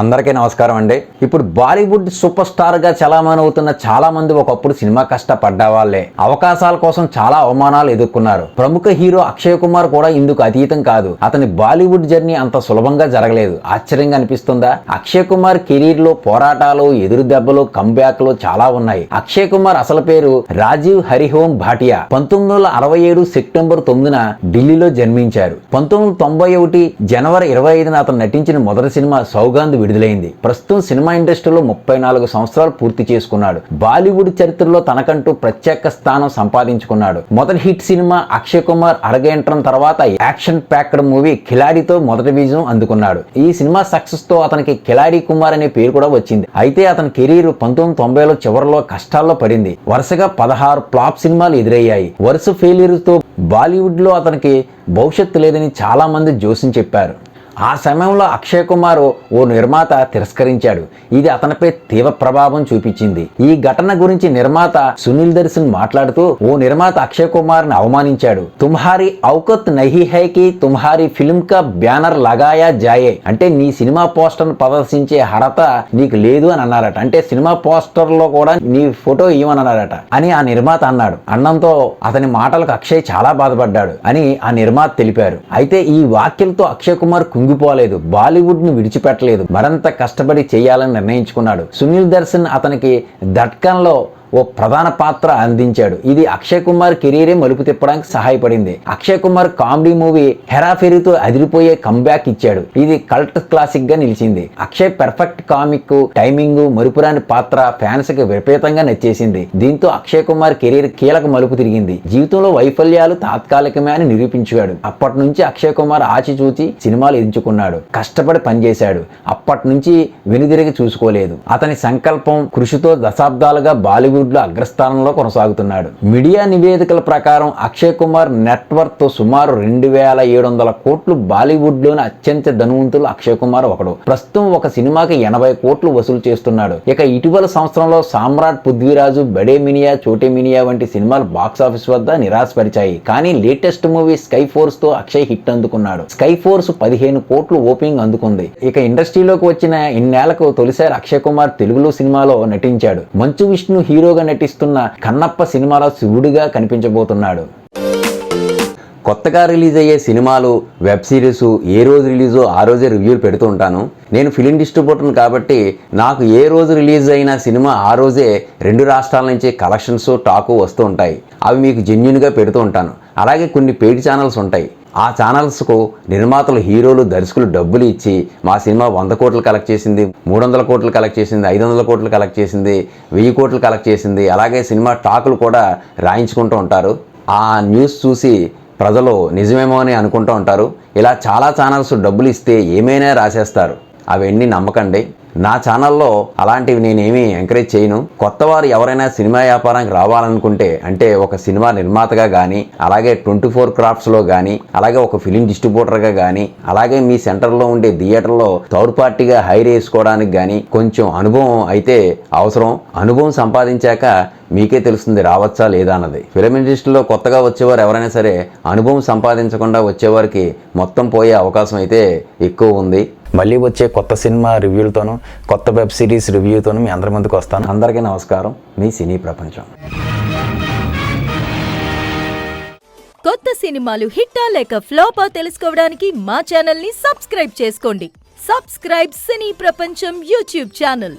అందరికీ నమస్కారం అండి. ఇప్పుడు బాలీవుడ్ సూపర్ స్టార్గా చలామణి అవుతున్న చాలా మంది ఒకప్పుడు సినిమా కష్టపడ్డ వాళ్ళే అవకాశాల కోసం చాలా అవమానాలు ఎదుర్కొన్నారు. ప్రముఖ హీరో అక్షయ్ కుమార్ కూడా ఇందుకు అతీతం కాదు. అతని బాలీవుడ్ జర్నీ అంత సులభంగా జరగలేదు. ఆశ్చర్యంగా అనిపిస్తుందా? అక్షయ్ కుమార్ కెరీర్లో పోరాటాలు ఎదురు దెబ్బలు కంబ్యాక్లు చాలా ఉన్నాయి. అక్షయ్ కుమార్ అసలు పేరు రాజీవ్ హరిహోం భాటియా. పంతొమ్మిది వందల అరవై ఏడు సెప్టెంబర్ తొమ్మిదిన ఢిల్లీలో జన్మించారు. పంతొమ్మిది వందల తొంభై ఒకటి జనవరి ఇరవై ఐదున అతను నటించిన మొదటి సినిమా సౌగాంధ్ విడుదలైంది. ప్రస్తుతం సినిమా ఇండస్ట్రీలో ముప్పై నాలుగు సంవత్సరాలు పూర్తి చేసుకున్నాడు. బాలీవుడ్ చరిత్రలో తనకంటూ ప్రత్యేక స్థానం సంపాదించుకున్నాడు. మొదటి హిట్ సినిమా అక్షయ్ కుమార్ అరగేంటం తర్వాత యాక్షన్ ప్యాక్డ్ మూవీ కిలాడితో మొదటి విజయం అందుకున్నాడు. ఈ సినిమా సక్సెస్తో అతనికి కిలాడి కుమార్ అనే పేరు కూడా వచ్చింది. అయితే అతని కెరీర్ పంతొమ్మిది తొంభైలో చివరిలో కష్టాల్లో పడింది. వరుసగా పదహారు ఫ్లాప్ సినిమాలు ఎదురయ్యాయి. వరుస ఫెయిల్యూర్తో బాలీవుడ్లో అతనికి భవిష్యత్తు లేదని చాలా మంది జోస్యం చెప్పారు. ఆ సమయంలో అక్షయ్ కుమార్ ఓ నిర్మాత తిరస్కరించాడు. ఇది అతనిపై తీవ్ర ప్రభావం చూపించింది. ఈ ఘటన గురించి నిర్మాత సునీల్ దర్శన్ మాట్లాడుతూ ఓ నిర్మాత అక్షయ్ కుమార్ని అవమానించాడు. తుమ్హారి ఔకత్ నహి హై కి తుమ్హారి ఫిల్మ్ కా బ్యానర్ లగాయా జాయే. అంటే నీ సినిమా పోస్టర్ ప్రదర్శించే హడత నీకు లేదు అని అన్నారట. అంటే సినిమా పోస్టర్లో కూడా నీ ఫోటో ఇవ్వని అన్నారట అని ఆ నిర్మాత అన్నాడు. అన్నంతో అతని మాటలకు అక్షయ్ చాలా బాధపడ్డాడు అని ఆ నిర్మాత తెలిపారు. అయితే ఈ వాక్యంతో అక్షయ్ కుమార్ కుంగిపోలేదు బాలీవుడ్ను విడిచిపెట్టలేదు మరింత కష్టపడి చేయాలని నిర్ణయించుకున్నాడు. సునీల్ దర్శన్ అతనికి దట్కన్లో ఓ ప్రధాన పాత్ర అందించాడు. ఇది అక్షయ్ కుమార్ కెరీరే మలుపు తిప్పడానికి సహాయపడింది. అక్షయ్ కుమార్ కామెడీ మూవీ హెరాఫెరీతో అదిరిపోయే కంబ్యాక్ ఇచ్చాడు. ఇది కల్ట్ క్లాసిక్గా నిలిచింది. అక్షయ్ పెర్ఫెక్ట్ కామిక్ టైమింగ్ మరుపురాని పాత్ర ఫ్యాన్స్కి విపరీతంగా నచ్చేసింది. దీంతో అక్షయ్ కుమార్ కెరీర్ కీలక మలుపు తిరిగింది. జీవితంలో వైఫల్యాలు తాత్కాలికమే అని నిరూపించాడు. అప్పటి నుంచి అక్షయ్ కుమార్ ఆచి చూచి సినిమాలు ఎంచుకున్నాడు. కష్టపడి పనిచేశాడు. అప్పటి నుంచి వెనుదిరిగి చూసుకోలేదు. అతని సంకల్పం కృషితో దశాబ్దాలుగా బాలీవుడ్ బాలీవుడ్లో అగ్రస్థానంలో కొనసాగుతున్నాడు. మీడియా నివేదికల ప్రకారం అక్షయ్ కుమార్ నెట్వర్త్ సుమారు రెండు వేల ఏడు వందల కోట్లు బాలీవుడ్లోని అత్యంత ధనవంతులు అక్షయ్ కుమార్ ఒకడు. ప్రస్తుతం ఒక సినిమాకి ఎనభై కోట్లు వసూలు చేస్తున్నాడు. ఇక ఇటీవల సంవత్సరంలో సామ్రాట్ పృథ్వీరాజు బడే మినియా చోటే మినియా వంటి సినిమాలు బాక్స్ ఆఫీస్ వద్ద నిరాశపరిచాయి. కానీ లేటెస్ట్ మూవీ స్కై ఫోర్స్తో అక్షయ్ హిట్ అందుకున్నాడు. స్కై ఫోర్స్ పదిహేను కోట్లు ఓపెనింగ్ అందుకుంది. ఇక ఇండస్ట్రీలోకి వచ్చిన ఇన్నేళ్ళకు తొలిసారి అక్షయ్ కుమార్ తెలుగులో సినిమాలో నటించాడు. మంచు విష్ణు హీరో హీరోగా నటిస్తున్న కన్నప్ప సినిమాలో శివుడిగా కనిపించబోతున్నాడు. కొత్తగా రిలీజ్ అయ్యే సినిమాలు వెబ్ సిరీస్ ఏ రోజు రిలీజో ఆ రోజే రివ్యూలు పెడుతూ ఉంటాను. నేను ఫిలిం డిస్ట్రిబ్యూటర్ను కాబట్టి నాకు ఏ రోజు రిలీజ్ అయిన సినిమా ఆ రోజే రెండు రాష్ట్రాల నుంచి కలెక్షన్స్ టాకు వస్తూ ఉంటాయి. అవి మీకు జెన్యున్గా పెడుతూ ఉంటాను. అలాగే కొన్ని పెయిడ్ ఛానల్స్ ఉంటాయి. ఆ ఛానల్స్కు నిర్మాతలు హీరోలు దర్శకులు డబ్బులు ఇచ్చి మా సినిమా వంద కోట్లు కలెక్ట్ చేసింది మూడు వందల కోట్లు కలెక్ట్ చేసింది ఐదు వందల కోట్లు కలెక్ట్ చేసింది వెయ్యి కోట్లు కలెక్ట్ చేసింది. అలాగే సినిమా టాకులు కూడా రాయించుకుంటూ ఉంటారు. ఆ న్యూస్ చూసి ప్రజలు నిజమేమో అని అనుకుంటూ ఉంటారు. ఇలా చాలా ఛానల్స్ డబ్బులు ఇస్తే ఏమైనా రాసేస్తారు. అవన్నీ నమ్మకండి. నా ఛానల్లో అలాంటివి నేనేమీ ఎంకరేజ్ చేయను. కొత్త వారు ఎవరైనా సినిమా వ్యాపారానికి రావాలనుకుంటే అంటే ఒక సినిమా నిర్మాతగా కానీ అలాగే ట్వంటీ ఫోర్ క్రాఫ్ట్స్లో కానీ అలాగే ఒక ఫిలిం డిస్ట్రిబ్యూటర్గా కానీ అలాగే మీ సెంటర్లో ఉండే థియేటర్లో థర్డ్ పార్టీగా హైర్ వేసుకోవడానికి కానీ కొంచెం అనుభవం అయితే అవసరం. అనుభవం సంపాదించాక మీకే తెలుస్తుంది రావచ్చా లేదా అన్నది. ఫిలిం ఇండస్ట్రీలో కొత్తగా వచ్చేవారు ఎవరైనా సరే అనుభవం సంపాదించకుండా వచ్చేవారికి మొత్తం పోయే అవకాశం అయితే ఎక్కువ ఉంది. మళ్ళీ వచ్చే కొత్త సినిమా రివ్యూలతోనూ కొత్త వెబ్ సిరీస్ రివ్యూతోనూ మీ అందరి ముందుకు వస్తాను. అందరికీ నమస్కారం. మీ సినీ ప్రపంచం. కొత్త సినిమాలు హిట్టా లేక ఫ్లాపా తెలుసుకోవడానికి మా ఛానల్ని సబ్స్క్రైబ్ చేసుకోండి. సబ్స్క్రైబ్ సినీ ప్రపంచం యూట్యూబ్ ఛానల్.